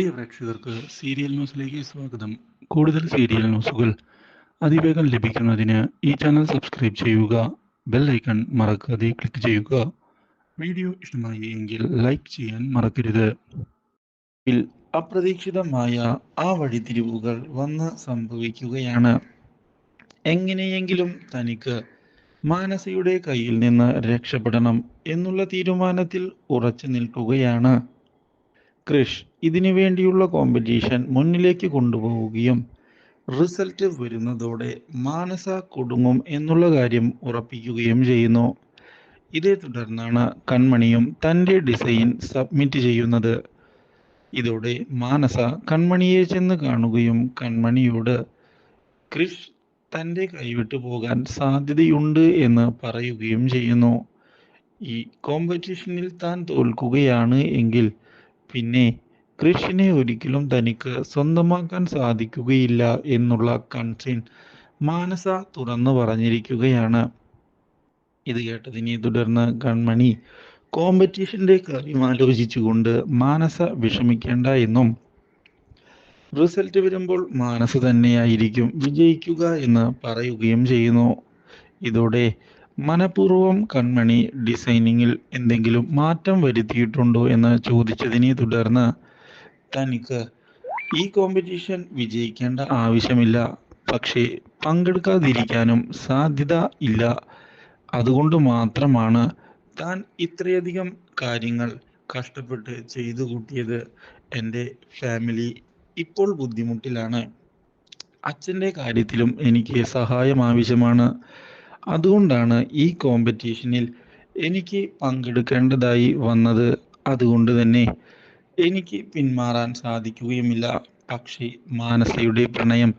പ്രിയ പ്രേക്ഷകർക്ക് സീരിയൽ ന്യൂസിലേക്ക് സ്വാഗതം. കൂടുതൽ സീരിയൽ ന്യൂസുകൾ അതിവേഗം ലഭിക്കുന്നതിന് ഈ ചാനൽ സബ്സ്ക്രൈബ് ചെയ്യുക ബെൽ ഐക്കൺ മറക്കാതെ ക്ലിക്ക് ചെയ്യുക. വീഡിയോ ഇഷ്ടമായി എങ്കിൽ ലൈക്ക് ചെയ്യാൻ മറക്കരുത്. അപ്രതീക്ഷിതമായ ആ വഴിതിരിവുകൾ വന്ന് സംഭവിക്കുകയാണ്. എങ്ങനെയെങ്കിലും തനിക്ക് മാനസയുടെ കയ്യിൽ നിന്ന് രക്ഷപ്പെടണം എന്നുള്ള തീരുമാനത്തിൽ ഉറച്ചു നിൽക്കുകയാണ്. ക്രിഷ് ഇതിനു വേണ്ടിയുള്ള കോമ്പറ്റീഷൻ മുന്നിലേക്ക് കൊണ്ടുപോവുകയും റിസൾട്ട് വരുന്നതോടെ മാനസ കുടുങ്ങും എന്നുള്ള കാര്യം ഉറപ്പിക്കുകയും ചെയ്യുന്നു. ഇതേ തുടർന്നാണ് കൺമണിയും തന്റെ ഡിസൈൻ സബ്മിറ്റ് ചെയ്യുന്നത്. ഇതോടെ മാനസ കൺമണിയെ ചെന്ന് കാണുകയും കൺമണിയോട് ക്രിഷ് തന്റെ കൈവിട്ടു പോകാൻ സാധ്യതയുണ്ട് എന്ന് പറയുകയും ചെയ്യുന്നു. ഈ കോമ്പറ്റീഷനിൽ താൻ തോൽക്കുകയാണ് എങ്കിൽ പിന്നെ കൃഷിനെ ഒരിക്കലും തനിക്ക് സ്വന്തമാക്കാൻ സാധിക്കുകയില്ല എന്നുള്ള കൺസേൺ മാനസ തുറന്നു പറഞ്ഞിരിക്കുകയാണ്. ഇത് കേട്ടതിനെ തുടർന്ന് കൺമണി കോമ്പറ്റീഷന്റെ കാര്യം ആലോചിച്ചുകൊണ്ട് മാനസ വിഷമിക്കേണ്ട എന്നും റിസൾട്ട് വരുമ്പോൾ മാനസ തന്നെയായിരിക്കും വിജയിക്കുക എന്ന് പറയുകയും ചെയ്യുന്നു. ഇതോടെ മനഃപൂർവം കൺമണി ഡിസൈനിങ്ങിൽ എന്തെങ്കിലും മാറ്റം വരുത്തിയിട്ടുണ്ടോ എന്ന് ചോദിച്ചതിനെ തുടർന്ന് തനിക്ക് ഈ കോമ്പറ്റീഷൻ വിജയിക്കേണ്ട ആവശ്യമില്ല. പക്ഷേ പങ്കെടുക്കാതിരിക്കാനും സാധ്യത ഇല്ല. അതുകൊണ്ട് മാത്രമാണ് താൻ ഇത്രയധികം കാര്യങ്ങൾ കഷ്ടപ്പെട്ട് ചെയ്തു കൂട്ടിയത്. എന്റെ ഫാമിലി ഇപ്പോൾ ബുദ്ധിമുട്ടിലാണ്. അച്ഛന്റെ കാര്യത്തിലും എനിക്ക് സഹായം ആവശ്യമാണ്. അതുകൊണ്ടാണ് ഈ കോമ്പറ്റീഷനിൽ എനിക്ക് പങ്കെടുക്കേണ്ടതായി വന്നത് അതുകൊണ്ട് തന്നെ. എനിക്ക് പിന്മാറാൻ സാധിക്കുകയുമില്ല. പക്ഷേ മാനസയുടെ പ്രണയം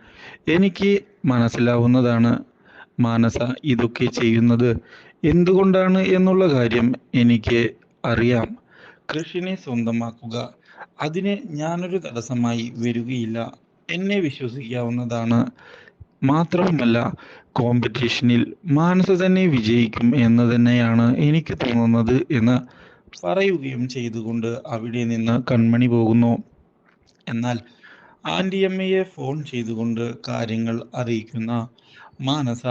എനിക്ക് മനസ്സിലാവുന്നതാണ്. മാനസ ഇതൊക്കെ ചെയ്യുന്നത് എന്തുകൊണ്ടാണ് എന്നുള്ള കാര്യം എനിക്ക് അറിയാം. കൃഷിനെ സ്വന്തമാക്കുക. അതിന് ഞാനൊരു തടസ്സമായി വരികയില്ല. എന്നെ വിശ്വസിക്കാവുന്നതാണ്. മാത്രവുമല്ല കോമ്പറ്റീഷനിൽ മാനസ തന്നെ വിജയിക്കും എന്ന് തന്നെയാണ് എനിക്ക് തോന്നുന്നത് എന്ന് പറയുകയും ചെയ്തുകൊണ്ട് അവിടെ നിന്ന് കൺമണി പോകുന്നു. എന്നാൽ ആന്റിയമ്മയെ ഫോൺ ചെയ്തുകൊണ്ട് കാര്യങ്ങൾ അറിയിക്കുന്ന മാനസ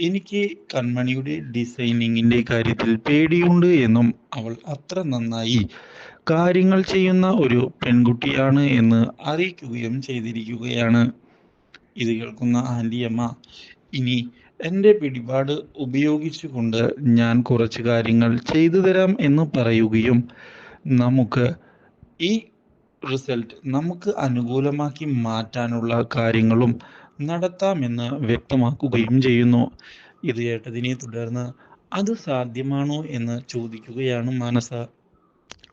എനിക്ക് കൺമണിയുടെ ഡിസൈനിങ്ങിന്റെ കാര്യത്തിൽ പേടിയുണ്ട് എന്നും അവൾ അത്ര നന്നായി കാര്യങ്ങൾ ചെയ്യുന്ന ഒരു പെൺകുട്ടിയാണ് എന്ന് അറിയിക്കുകയും ചെയ്തിരിക്കുകയാണ്. ഇത് കേൾക്കുന്ന ആന്റിയമ്മ ഇനി എന്റെ പിടിപാട് ഉപയോഗിച്ചുകൊണ്ട് ഞാൻ കുറച്ച് കാര്യങ്ങൾ ചെയ്തു തരാം എന്ന് പറയുകയും നമുക്ക് ഈ റിസൾട്ട് നമുക്ക് അനുകൂലമാക്കി മാറ്റാനുള്ള കാര്യങ്ങളും നടത്താമെന്ന് വ്യക്തമാക്കുകയും ചെയ്യുന്നു. ഇത് കേട്ടതിനെ തുടർന്ന് അത് സാധ്യമാണോ എന്ന് ചോദിക്കുകയാണ് മാനസ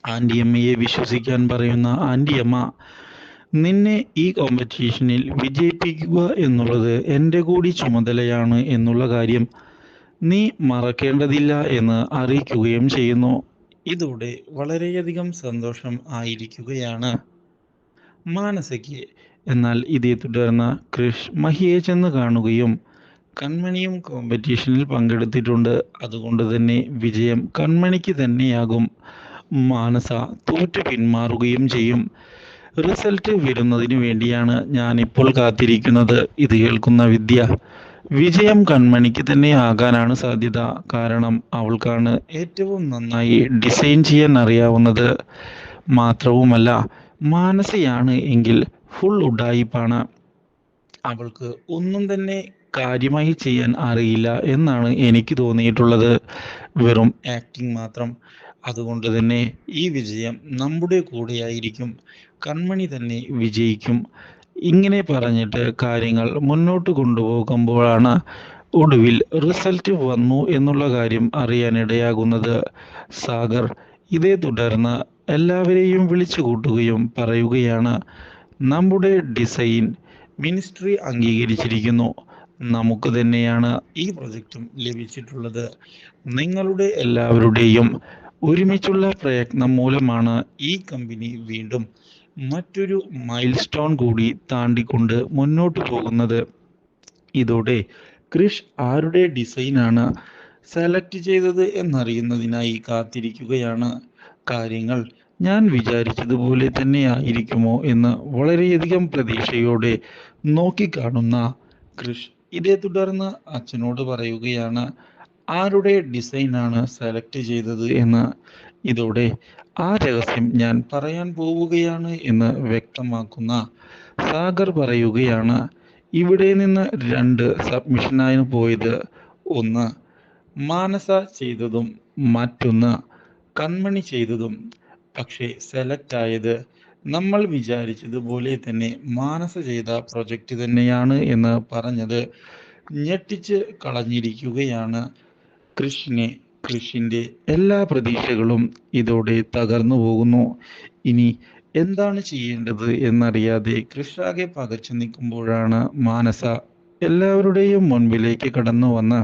ആന്റിയമ്മയെ വിശ്വസിക്കാൻ പറയുന്ന ആന്റിയമ്മ നിന്നെ ഈ കോമ്പറ്റീഷനിൽ വിജയിപ്പിക്കുക എന്നുള്ളത് എന്റെ കൂടി ചുമതലയാണ് എന്നുള്ള കാര്യം നീ മറക്കേണ്ടതില്ല എന്ന് അറിയിക്കുകയും ചെയ്യുന്നു. ഇതോടെ വളരെയധികം സന്തോഷം ആയിരിക്കുകയാണ്. മാനസയ്ക്ക് എന്നാൽ ഇതേ തുടർന്ന് കൃഷ് മഹിയെ ചെന്ന് കാണുകയും കൺമണിയും കോമ്പറ്റീഷനിൽ പങ്കെടുത്തിട്ടുണ്ട്. അതുകൊണ്ട് തന്നെ വിജയം കൺമണിക്ക് തന്നെയാകും. മാനസ തോറ്റു പിന്മാറുകയും ചെയ്യും. റിസൾട്ട് വരുന്നതിന് വേണ്ടിയാണ് ഞാൻ ഇപ്പോൾ കാത്തിരിക്കുന്നത്. ഇത് കേൾക്കുന്ന വിദ്യ വിജയം കൺമണിക്ക് തന്നെ ആകാനാണ് സാധ്യത. കാരണം അവൾക്കാണ് ഏറ്റവും നന്നായി ഡിസൈൻ ചെയ്യാൻ അറിയാവുന്നത്. മാത്രവുമല്ല മാനസിയാണ് എങ്കിൽ ഫുൾ ഉഡായിപ്പാണ് അവൾക്ക് ഒന്നും തന്നെ കാര്യമായി ചെയ്യാൻ അറിയില്ല എന്നാണ് എനിക്ക് തോന്നിയിട്ടുള്ളത്. വെറും ആക്ടിങ് മാത്രം. അതുകൊണ്ട് തന്നെ ഈ വിജയം നമ്മുടെ കൂടെയായിരിക്കും. കൺമണി തന്നെ വിജയിക്കും. ഇങ്ങനെ പറഞ്ഞിട്ട് കാര്യങ്ങൾ മുന്നോട്ട് കൊണ്ടുപോകുമ്പോഴാണ് ഒടുവിൽ റിസൾട്ട് വന്നു എന്നുള്ള കാര്യം അറിയാനിടയാകുന്നത് സാഗർ ഇതേ തുടർന്ന് എല്ലാവരെയും വിളിച്ചു കൂട്ടുകയും പറയുകയാണ്. നമ്മുടെ ഡിസൈൻ മിനിസ്ട്രി അംഗീകരിച്ചിരിക്കുന്നു. നമുക്ക് തന്നെയാണ് ഈ പ്രൊജക്റ്റും ലഭിച്ചിട്ടുള്ളത്. നിങ്ങളുടെ എല്ലാവരുടെയും ഒരുമിച്ചുള്ള പ്രയത്നം മൂലമാണ് ഈ കമ്പനി വീണ്ടും മറ്റൊരു മൈൽ സ്റ്റോൺ കൂടി താണ്ടിക്കൊണ്ട് മുന്നോട്ട് പോകുന്നത്. ഇതോടെ ക്രിഷ് ആരുടെ ഡിസൈനാണ് സെലക്ട് ചെയ്തത് എന്നറിയുന്നതിനായി കാത്തിരിക്കുകയാണ്. കാര്യങ്ങൾ ഞാൻ വിചാരിച്ചതുപോലെ തന്നെയായിരിക്കുമോ എന്ന് വളരെയധികം പ്രതീക്ഷയോടെ നോക്കിക്കാണുന്ന ക്രിഷ് ഇതേ തുടർന്ന് അച്ഛനോട് പറയുകയാണ് ആരുടെ ഡിസൈനാണ് സെലക്ട് ചെയ്തത് എന്ന് ഇതോടെ ആ രഹസ്യം ഞാൻ പറയാൻ പോവുകയാണ് എന്ന് വ്യക്തമാക്കുന്ന സാഗർ പറയുകയാണ് ഇവിടെ നിന്ന് രണ്ട് സബ്മിഷനായി പോയത്. ഒന്ന് മാനസ ചെയ്തതും മറ്റൊന്ന് കൺമണി ചെയ്തതും. പക്ഷേ സെലക്ട് ആയത് നമ്മൾ വിചാരിച്ചതുപോലെ തന്നെ മാനസ ചെയ്ത പ്രൊജക്റ്റ് തന്നെയാണ് എന്ന് പറഞ്ഞത് ഞെട്ടിച്ച് കളഞ്ഞിരിക്കുകയാണ് കൃഷിനെ കൃഷിന്റെ എല്ലാ പ്രതീക്ഷകളും ഇതോടെ തകർന്നു പോകുന്നു. ഇനി എന്താണ് ചെയ്യേണ്ടത് എന്നറിയാതെ കൃഷാകെ പകച്ചു നിൽക്കുമ്പോഴാണ് മാനസ എല്ലാവരുടെയും മുൻപിലേക്ക് കടന്നു വന്ന്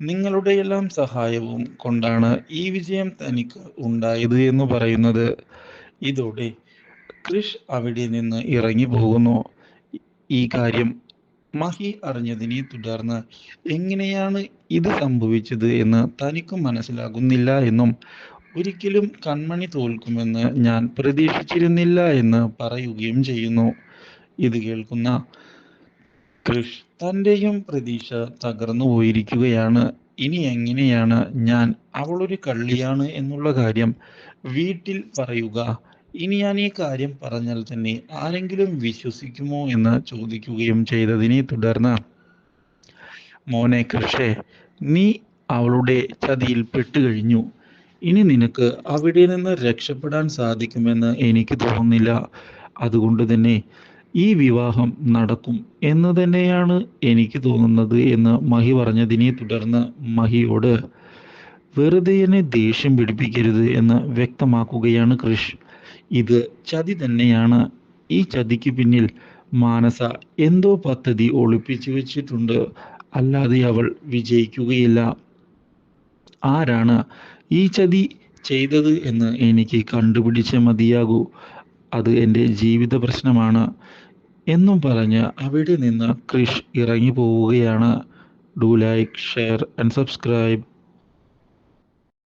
നിങ്ങളുടെ എല്ലാം സഹായവും കൊണ്ടാണ് ഈ വിജയം തനിക്ക് ഉണ്ടായത് എന്ന് പറയുന്നത്. ഇതോടെ കൃഷ് അവിടെ നിന്ന് ഇറങ്ങി പോകുന്നു ഈ കാര്യം മഹി അറിഞ്ഞതിനെ തുടർന്ന് എങ്ങനെയാണ് ഇത് സംഭവിച്ചത് എന്ന് തനിക്കും മനസ്സിലാകുന്നില്ല എന്നും ഒരിക്കലും കൺമണി തോൽക്കുമെന്ന് ഞാൻ പ്രതീക്ഷിച്ചിരുന്നില്ല എന്ന് പറയുകയും ചെയ്യുന്നു. ഇത് കേൾക്കുന്ന കൃഷ് തന്റെയും പ്രതീക്ഷ തകർന്നു പോയിരിക്കുകയാണ്. ഇനി എങ്ങനെയാണ് ഞാൻ അവളൊരു കള്ളിയാണ് എന്നുള്ള കാര്യം വീട്ടിൽ പറയുക ഇനി ഞാൻ ഈ കാര്യം പറഞ്ഞാൽ തന്നെ ആരെങ്കിലും വിശ്വസിക്കുമോ എന്ന് ചോദിക്കുകയും ചെയ്തതിനെ തുടർന്ന് മോനെ കൃഷേ നീ അവളുടെ ചതിയിൽ പെട്ടുകഴിഞ്ഞു ഇനി നിനക്ക് അവിടെ നിന്ന് രക്ഷപ്പെടാൻ സാധിക്കുമെന്ന് എനിക്ക് തോന്നുന്നില്ല. അതുകൊണ്ട് തന്നെ ഈ വിവാഹം നടക്കും എന്ന് തന്നെയാണ് എനിക്ക് തോന്നുന്നത് എന്ന് മഹി പറഞ്ഞതിനെ തുടർന്ന് മഹിയോട് വെറുതെ എന്നെ ദേഷ്യം പിടിപ്പിക്കരുത് എന്ന് വ്യക്തമാക്കുകയാണ് കൃഷ്. ഇത് ചതി തന്നെയാണ്. ഈ ചതിക്ക് പിന്നിൽ മാനസ എന്തോ പദ്ധതി ഒളിപ്പിച്ചു വെച്ചിട്ടുണ്ട്. അല്ലാതെ അവൾ വിജയിക്കുകയില്ല. ആരാണ് ഈ ചതി ചെയ്തത് എന്ന് എനിക്ക് കണ്ടുപിടിച്ച മതിയാകൂ. അത് എന്റെ ജീവിത പ്രശ്നമാണ് എന്നും പറഞ്ഞ് അവിടെ നിന്ന് ക്രിഷ് ഇറങ്ങി പോവുകയാണ് do like share and subscribe.